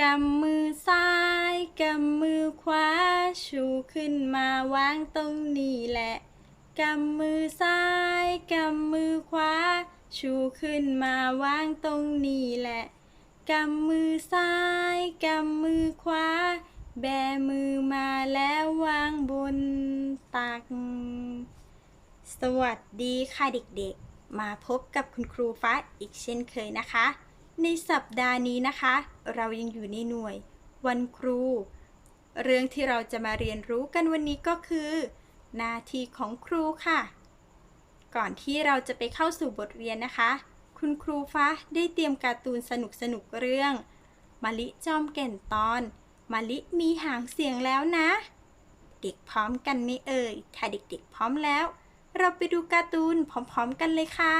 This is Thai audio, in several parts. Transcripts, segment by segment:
กำมือซ้ายกำมือขวา ชูขึ้นมาวางตรงนี้แหละ กำมือซ้ายกำมือขวา ชูขึ้นมาวางตรงนี้แหละ กำมือซ้ายกำมือขวา แบมือมาแล้ววางบนตัก สวัสดีค่ะเด็กๆ มาพบกับคุณครูฟ้าอีกเช่นเคยนะคะ ในสัปดาห์นี้นะคะ เรายังอยู่ในหน่วย วันครู เรื่องที่เราจะมาเรียนรู้กันวันนี้ก็คือ หน้าที่ของครูค่ะ ก่อนที่เราจะไปเข้าสู่บทเรียนนะคะ คุณครูฟ้าได้เตรียมการ์ตูนสนุกๆเรื่องมะลิจอมแก่นตอนมะลิมีหางเสียงแล้วนะ เด็กพร้อมกันไหมเอ่ย ถ้าเด็กๆพร้อมแล้ว เราไปดูการ์ตูนพร้อมๆกันเลยค่ะ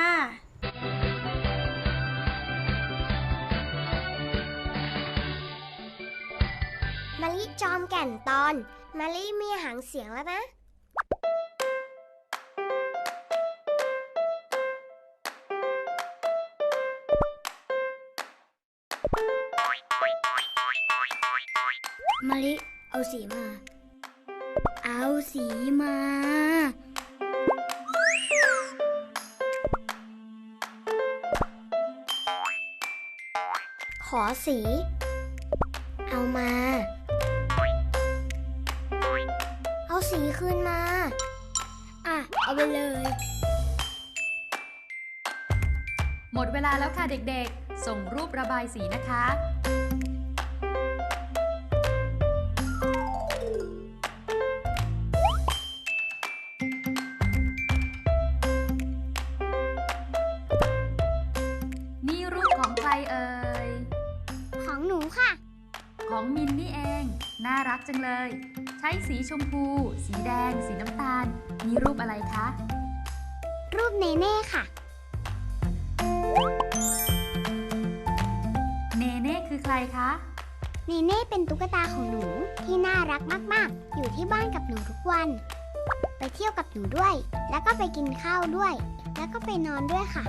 มะลิจอมแก่นตอนมะลิมีหางเสียงแล้วนะ มะลิเอาสีมา เอาสีมา อสี เอามา เอาสีคืนมา อะ เอาไปเลย หมดเวลาแล้วค่ะเด็กๆ ส่งรูประบายสีนะคะ รักจังเลย ใช้สีชมพู สีแดง สีน้ำตาล มีรูปอะไรคะ รูปเนเน่ค่ะ เนเน่คือใครคะ เนเน่เป็นตุ๊กตาของหนูที่น่ารักมากๆ อยู่ที่บ้านกับหนูทุกวัน ไปเที่ยวกับหนูด้วย แล้วก็ไปกินข้าวด้วย แล้วก็ไปนอนด้วยค่ะ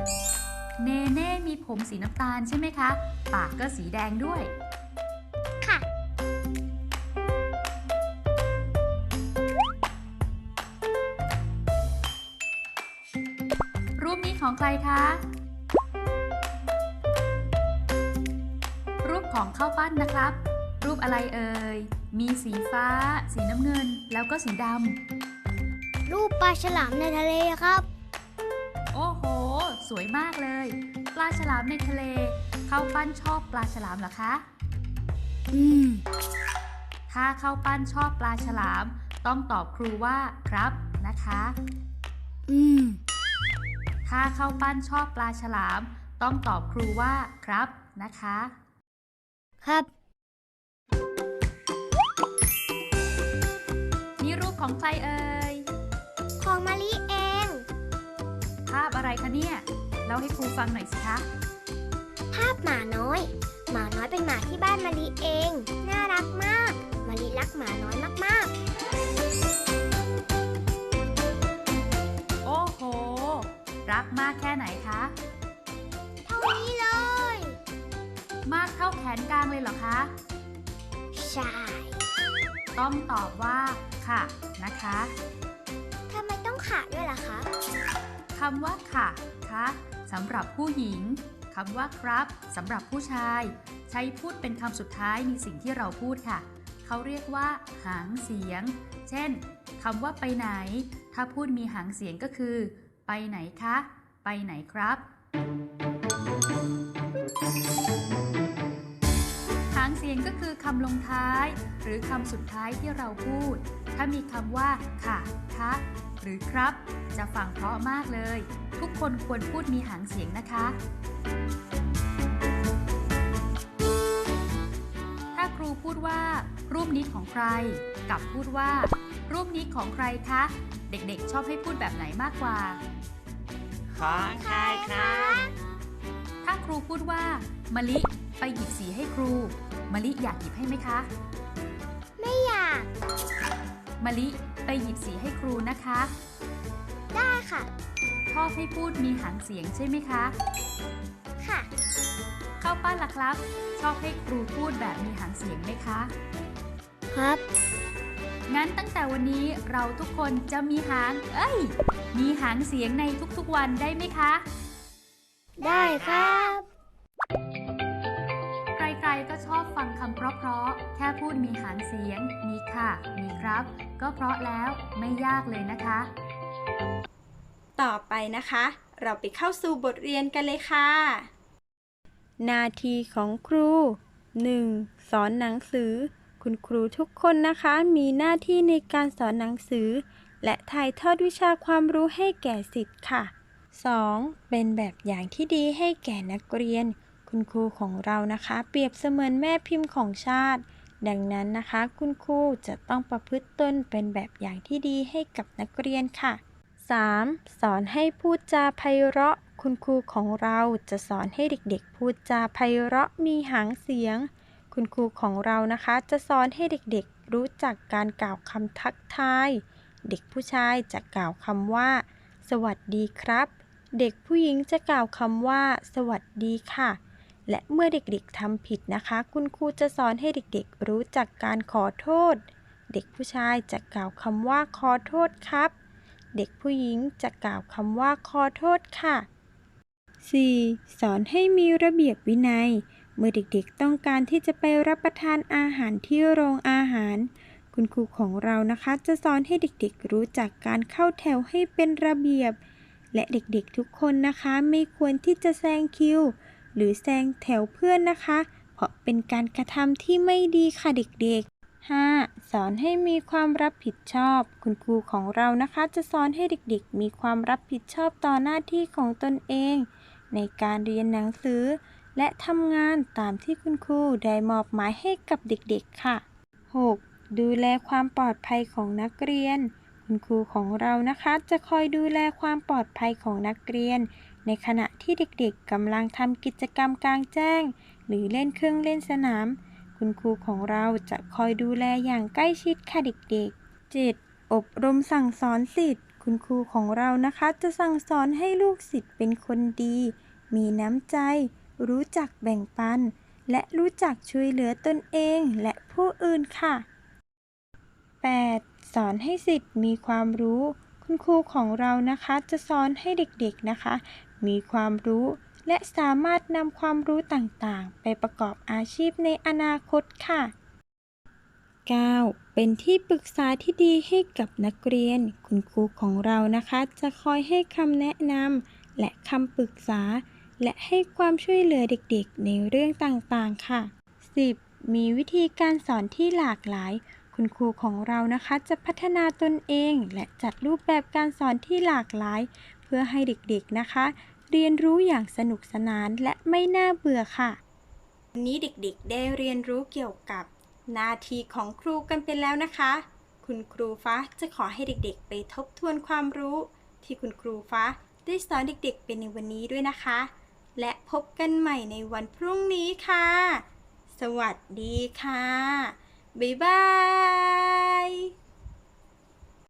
เนเน่มีผมสีน้ำตาลใช่ไหมคะ ปากก็สีแดงด้วย รูปนี้ของใครคะ รูปของข้าวปั้นนะครับ รูปอะไรเอ่ย มีสีฟ้า สีน้ำเงิน แล้วก็สีดรูปปลาฉลามในทะเลครับำโอ้โห สวยมากเลย ปลาฉลามในทะเล ข้าวปั้นชอบปลาฉลามเหรอคะ อืม ถ้าข้าวปั้นชอบปลาฉลาม ต้องตอบครูว่าครับนะคะ อืม ถ้าข้าวปั้นชอบปลาฉลาม ต้องตอบครูว่าครับนะคะ ครับ นี่รูปของใครเอ่ย ของมะลิเอง ภาพอะไรคะเนี่ยเล่าให้ครูฟังหน่อยสิคะ ภาพหมาน้อย หมาน้อยเป็นหมาที่บ้านมะลิเอง น่ารักมากมะลิรักหมาน้อยมากโรักมากแค่ไหนคะๆเท่านี้เลย มากเท่าแขนกลางเลยเหรอคะ ใช่ ต้องตอบว่าค่ะนะคะทำไมต้องขาด้วยล่ะคะคำว่าค่ะคะสำหรับผู้หญิงคำว่าครับสำหรับผู้ชาย ใช้พูดเป็นคำสุดท้ายในสิ่งที่เราพูดค่ะ เขาเรียกว่าหางเสียง เช่นคำว่าไปไหน ถ้าพูดมีหางเสียงก็คือ ไปไหนคะ ไปไหนครับ หางเสียงก็คือคำลงท้าย หรือคำสุดท้ายที่เราพูด ถ้ามีคำว่า ค่ะ คะ หรือครับ จะฟังเพราะมากเลย ทุกคนควรพูดมีหางเสียงนะคะ ถ้าครูพูดว่า รูปนี้ของใคร กับพูดว่า รูปนี้ของใครคะ เด็กๆ ชอบให้พูดแบบไหนมากกว่า ของใครครับถ้าครูพูดว่ามะลิไปหยิบสีให้ครู มะลิอยากหยิบให้ไหมคะ ไม่อยาก มะลิไปหยิบสีให้ครูนะคะ ได้ค่ะคชอบให้พูดมีหางเสียงใช่ไหมคะ ค่ะข้าวปั้นล่ะครับ ชอบให้ครูพูดแบบมีหางเสียงไหมคะ ครับ งั้นตั้งแต่วันนี้เราทุกคนจะมีหาง เอ้ย มีหางเสียงในทุกๆวันได้ไหมคะ ได้ครับ ใครๆก็ชอบฟังคำเพราะๆ แค่พูดมีหางเสียง มีค่ะ มีครับ ก็เพราะแล้วไม่ยากเลยนะคะ ต่อไปนะคะ เราไปเข้าสู่บทเรียนกันเลยค่ะหน้าที่ของครู 1. สอนหนังสือ คุณครูทุกคนนะคะมีหน้าที่ในการสอนหนังสือ และถ่ายทอดวิชาความรู้ให้แก่สิทธิ์ค่ะ 2. เป็นแบบอย่างที่ดีให้แก่นักเรียน คุณครูของเรานะคะ เปรียบเสมือนแม่พิมพ์ของชาติ ดังนั้นนะคะ คุณครูจะต้องประพฤติตนเป็นแบบอย่างที่ดีให้กับนักเรียนค่ะ 3. สอนให้พูดจาไพเราะ คุณครูของเราจะสอนให้เด็กๆ พูดจาไพเราะมีหางเสียง คุณครูของเรานะคะจะสอนให้เด็กๆรู้จักการกล่าวคำทักทาย เด็กผู้ชายจะกล่าวคำว่า สวัสดีครับ เด็กผู้หญิงจะกล่าวคำว่า สวัสดีค่ะ และเมื่อเด็กๆทำผิดนะคะ คุณครูจะสอนให้เด็กๆ รู้จักการขอโทษ เด็กผู้ชายจะกล่าวคำว่าขอโทษครับ เด็กผู้หญิงจะกล่าวคำว่าขอโทษค่ะ 4. สอนให้มีระเบียบวินัย เมื่อเด็กๆต้องการที่จะไปรับประทานอาหารที่โรงอาหาร คุณครูของเรานะคะ จะสอนให้เด็กๆรู้จักการเข้าแถวให้เป็นระเบียบ และเด็กๆทุกคนนะคะ ไม่ควรที่จะแซงคิว หรือแซงแถวเพื่อนนะคะ เพราะเป็นการกระทำที่ไม่ดีค่ะเด็กๆ 5. สอนให้มีความรับผิดชอบ คุณครูของเรานะคะ จะสอนให้เด็กๆ มีความรับผิดชอบต่อหน้าที่ของตนเอง ในการเรียนหนังสือ และทำงานตามที่คุณครูได้มอบหมายให้กับเด็กๆค่ะ 6. ดูแลความปลอดภัยของนักเรียน คุณครูของเรานะคะจะคอยดูแลความปลอดภัยของนักเรียน ในขณะที่เด็กๆกำลังทำกิจกรรมกลางแจ้ง หรือเล่นเครื่องเล่นสนาม คุณครูของเราจะคอยดูแลอย่างใกล้ชิดค่ะเด็กๆ 7. อบรมสั่งสอนสิทธิ์คุณครูของเรานะคะ จะสั่งสอนให้ลูกศิษย์เป็นคนดี มีน้ำใจ รู้จักแบ่งปัน และรู้จักช่วยเหลือตนเองและผู้อื่นค่ะ 8. สอนให้สิทธิ์มีความรู้ คุณครูของเรานะคะจะสอนให้เด็กๆนะคะ มีความรู้และสามารถนำความรู้ต่างๆ ไปประกอบอาชีพในอนาคตค่ะ 9. เป็นที่ปรึกษาที่ดีให้กับนักเรียน คุณครูของเรานะคะ จะคอยให้คำแนะนำและคำปรึกษา และให้ความช่วยเหลือเด็กๆ ในเรื่องต่างๆ ค่ะ 10. มีวิธีการสอนที่หลากหลาย คุณครูของเรานะคะจะพัฒนาตนเอง และจัดรูปแบบการสอนที่หลากหลาย เพื่อให้เด็กๆนะคะ เรียนรู้อย่างสนุกสนานและไม่น่าเบื่อค่ะวันนี้เด็กๆ ได้เรียนรู้เกี่ยวกับหน้าที่ของครูกันไปแล้วนะคะ คุณครูฟ้าจะขอให้เด็กๆ ไปทบทวนความรู้ ที่คุณครูฟ้าได้สอนเด็กๆ เป็นในวันนี้ด้วยนะคะ และพบกันใหม่ในวันพรุ่งนี้ค่ะ สวัสดีค่ะ บ๊ายบาย